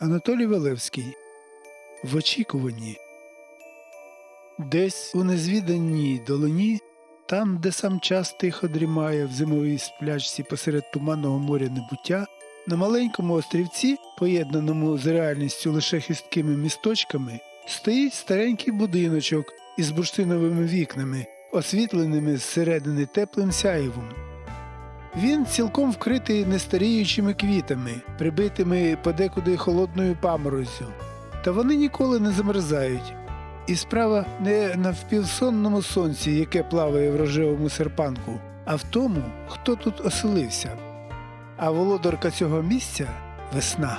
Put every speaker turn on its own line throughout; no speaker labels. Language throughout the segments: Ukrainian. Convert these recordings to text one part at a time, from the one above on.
Анатолій Велевський. В очікуванні. Десь у незвіданій долині, там, де сам час тихо дрімає в зимовій сплячці посеред туманного моря небуття, на маленькому острівці, поєднаному з реальністю лише хисткими місточками, стоїть старенький будиночок із бурштиновими вікнами, освітленими зсередини теплим сяєвом. Він цілком вкритий нестаріючими квітами, прибитими подекуди холодною памороззю. Та вони ніколи не замерзають. І справа не на впівсонному сонці, яке плаває в рожевому серпанку, а в тому, хто тут оселився. А володарка цього місця весна.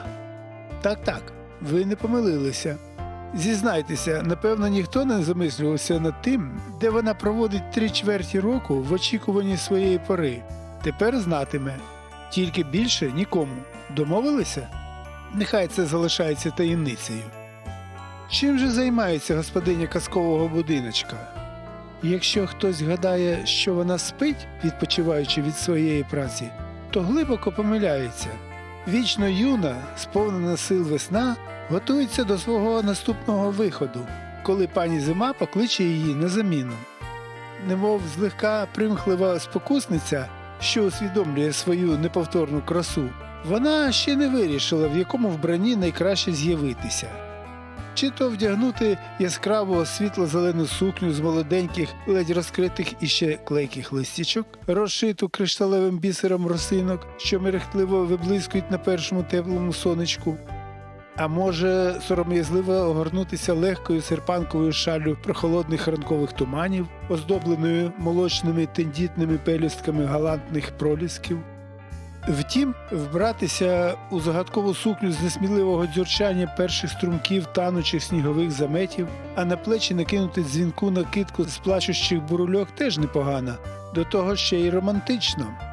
Так, так, ви не помилилися. Зізнайтеся, напевно, ніхто не замислювався над тим, де вона проводить три чверті року в очікуванні своєї пори. Тепер знатиме. Тільки більше нікому. Домовилися? Нехай це залишається таємницею. Чим же займається господиня казкового будиночка? Якщо хтось гадає, що вона спить, відпочиваючи від своєї праці, то глибоко помиляється. Вічно юна, сповнена сил весна, готується до свого наступного виходу, коли пані зима покличе її на заміну. Немов злегка примхлива спокусниця, що усвідомлює свою неповторну красу, вона ще не вирішила, в якому вбранні найкраще з'явитися. Чи то вдягнути яскраву світло-зелену сукню з молоденьких, ледь розкритих іще клейких листячок, розшиту кришталевим бісером росинок, що мерехтливо виблискують на першому теплому сонечку. А може, сором'язливо огорнутися легкою серпанковою шаллю прохолодних ранкових туманів, оздобленою молочними тендітними пелюстками галантних пролісків. Втім, вбратися у загадкову сукню з несміливого дзюрчання перших струмків танучих снігових заметів, а на плечі накинути дзвінку накидку з плачущих бурульок теж непогано, до того ще й романтично.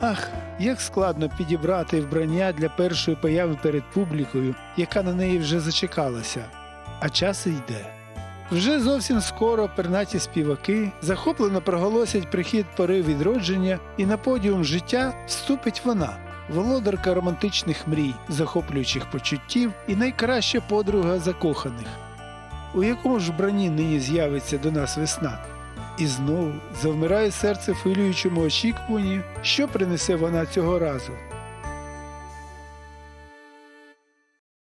Ах, як складно підібрати вбрання для першої появи перед публікою, яка на неї вже зачекалася, а час йде. Вже зовсім скоро пернаті співаки захоплено проголосять прихід пори відродження, і на подіум життя вступить вона, володарка романтичних мрій, захоплюючих почуттів і найкраща подруга закоханих. У якому ж брані нині з'явиться до нас весна? І знову завмирає серце в хвилюючому очікуванні, що принесе вона цього разу.